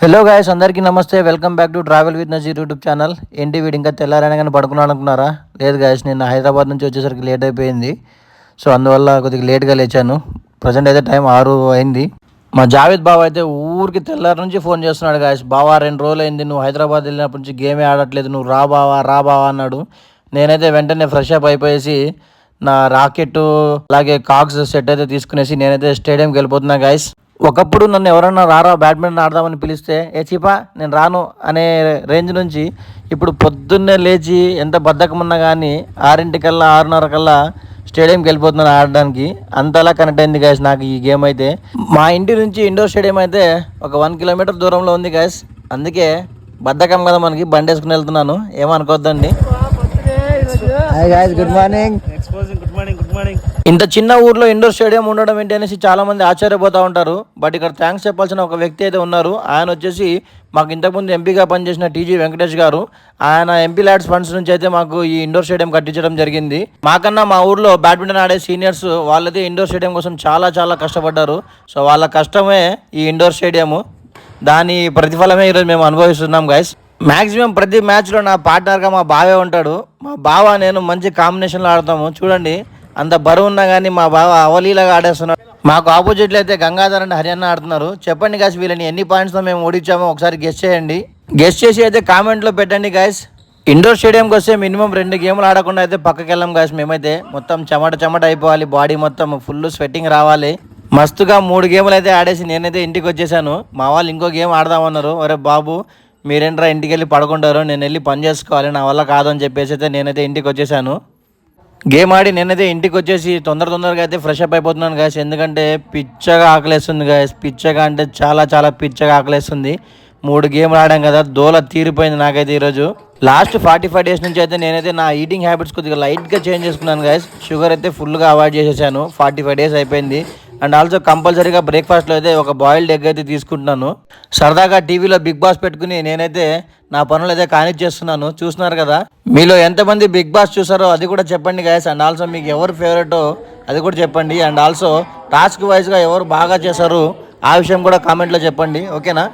Hello guys అందరికీ నమస్తే. Welcome back to travel with Nazir YouTube channel ఏంటి వీడు ఇంకా తెల్లారైనా కానీ పడుకున్నాను అనుకున్నారా లేదు గాయస్ నేను హైదరాబాద్ నుంచి వచ్చేసరికి లేట్ అయిపోయింది. సో అందువల్ల కొద్దిగా లేట్గా లేచాను. ప్రజెంట్ అయితే టైం ఆరు అయింది. మా జావేద్ బావ అయితే ఊరికి తెల్లారి నుంచి ఫోన్ చేస్తున్నాడు గాయస్ బావా రెండు రోజులు అయింది నువ్వు హైదరాబాద్ వెళ్ళినప్పటి నుంచి గేమే ఆడట్లేదు. నువ్వు రా బావా రా బావా అన్నాడు. నేనైతే వెంటనే ఫ్రెష్ అప్ అయిపోయేసి నా రాకెట్ అలాగే కాక్స్ సెట్ అయితే తీసుకునేసి నేనైతే స్టేడియంకి వెళ్ళిపోతున్నా గాయస్ ఒకప్పుడు నన్ను ఎవరన్నా రారా బ్యాడ్మింటన్ ఆడదామని పిలిస్తే ఏ చీపా నేను రాను అనే రేంజ్ నుంచి ఇప్పుడు పొద్దున్నే లేచి ఎంత బద్ధకం ఉన్నా కానీ ఆరింటికల్లా ఆరున్నర కల్లా స్టేడియంకి వెళ్ళిపోతున్నాను ఆడడానికి. అంతలా కనెక్ట్ అయింది గాయస్ నాకు ఈ గేమ్ అయితే. మా ఇంటి నుంచి ఇండోర్ స్టేడియం అయితే ఒక వన్ కిలోమీటర్ దూరంలో ఉంది గాయస్. అందుకే బద్ధకం కదా మనకి బండి వేసుకుని వెళ్తున్నాను ఏమనుకోవద్దండి good morning exposing good morning good morning ఇంత చిన్న ఊర్లో ఇండోర్ స్టేడియం ఉండడం ఏంటి అనేసి చాలా మంది ఆశ్చర్యపోతూ ఉంటారు. బట్ ఇక్కడ థ్యాంక్స్ చెప్పాల్సిన ఒక వ్యక్తి అయితే ఉన్నారు. ఆయన వచ్చేసి మాకు ఇంతకుముందు ఎంపీగా పనిచేసిన టీజీ వెంకటేష్ గారు. ఆయన ఎంపీ ల్యాడ్స్ ఫండ్స్ నుంచి అయితే మాకు ఈ ఇండోర్ స్టేడియం కట్టించడం జరిగింది. మాకన్నా మా ఊర్లో బ్యాడ్మింటన్ ఆడే సీనియర్స్ వాళ్ళది ఇండోర్ స్టేడియం కోసం చాలా చాలా కష్టపడ్డారు. సో వాళ్ళ కష్టమే ఈ ఇండోర్ స్టేడియము. దాని ప్రతిఫలమే ఈరోజు మేము అనుభవిస్తున్నాం గైస్ మాక్సిమం ప్రతి మ్యాచ్లో నా పార్ట్నర్గా మా బావే ఉంటాడు. మా బావ నేను మంచి కాంబినేషన్లో ఆడతాము. చూడండి. అంత బరువు ఉన్నా కానీ మా బావ అవలీలాగా ఆడేస్తున్నాడు. మాకు ఆపోజిట్లో అయితే గంగాధర్ అండ్ హర్యానా ఆడుతున్నారు. చెప్పండి గాయస్ వీళ్ళని ఎన్ని పాయింట్స్తో మేము ఓడించామో ఒకసారి గెస్ట్ చేయండి. గెస్ట్ చేసి అయితే కామెంట్లో పెట్టండి గాయస్ ఇండోర్ స్టేడియంకి వస్తే మినిమం రెండు గేమ్లు ఆడకుండా అయితే పక్కకి వెళ్ళాం గాయస్ మేమైతే. మొత్తం చెమట చెమట అయిపోవాలి బాడీ మొత్తం ఫుల్ స్వెట్టింగ్ రావాలి. మస్తుగా మూడు గేములు అయితే ఆడేసి నేనైతే ఇంటికి వచ్చేసాను. మా వాళ్ళు ఇంకో గేమ్ ఆడదామన్నారు ఒరే బాబు మీరేంట్రా ఇంటికి వెళ్ళి పడుకుంటారు? నేను వెళ్ళి పని చేసుకోవాలి నా వల్ల కాదని చెప్పేసి అయితే నేనైతే ఇంటికి వచ్చేసాను. గేమ్ ఆడి నేనైతే ఇంటికి వచ్చేసి తొందర తొందరగా అయితే ఫ్రెష్ అప్ అయిపోతున్నాను గాయస్ ఎందుకంటే పిచ్చగా ఆకలేస్తుంది గాయస్ పిచ్చగా అంటే చాలా చాలా పిచ్చగా ఆకలేస్తుంది. మూడు గేమ్లు ఆడాం కదా దోల తీరిపోయింది నాకైతే ఈరోజు. లాస్ట్ ఫార్టీ ఫైవ్ డేస్ నుంచి అయితే నేనైతే నా ఈటింగ్ హ్యాబిట్స్ కొద్దిగా లైట్గా చేంజ్ చేసుకున్నాను గాయస్ షుగర్ అయితే ఫుల్గా అవాయిడ్ చేసేసాను. ఫార్టీ ఫైవ్ డేస్ అయిపోయింది. అండ్ ఆల్సో కంపల్సరీగా బ్రేక్ఫాస్ట్లో అయితే ఒక బాయిల్డ్ ఎగ్ అయితే తీసుకుంటున్నాను. సరదాగా టీవీలో బిగ్ బాస్ పెట్టుకుని నేనైతే నా పనులు అయితే కానిచ్చేస్తున్నాను. చూస్తున్నారు కదా? మీలో ఎంతమంది బిగ్ బాస్ చూసారో అది కూడా చెప్పండి గాయస్ అండ్ ఆల్సో మీకు ఎవరు ఫేవరెటో అది కూడా చెప్పండి. అండ్ ఆల్సో టాస్క్ వైజ్గా ఎవరు బాగా చేశారు ఆ విషయం కూడా కామెంట్లో చెప్పండి. ఓకేనా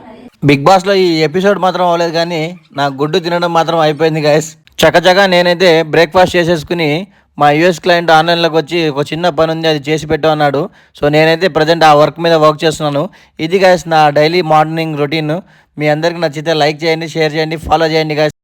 బిగ్ బాస్లో ఈ ఎపిసోడ్ మాత్రం అవ్వలేదు కానీ నా గుడ్డు తినడం మాత్రం అయిపోయింది గాయస్ చకచగా నేనైతే బ్రేక్ఫాస్ట్ చేసేసుకుని మా యూఎస్ క్లయింట్ ఆన్లైన్లోకి వచ్చి ఒక చిన్న పని ఉంది అది చేసి పెట్టు అన్నాడు. సో నేనైతే ప్రజెంట్ ఆ వర్క్ మీద వర్క్ చేస్తున్నాను. ఇది గాయస్ నా డైలీ మార్నింగ్ రొటీన్. మీ అందరికీ నచ్చితే లైక్ చేయండి షేర్ చేయండి ఫాలో చేయండి గాయస్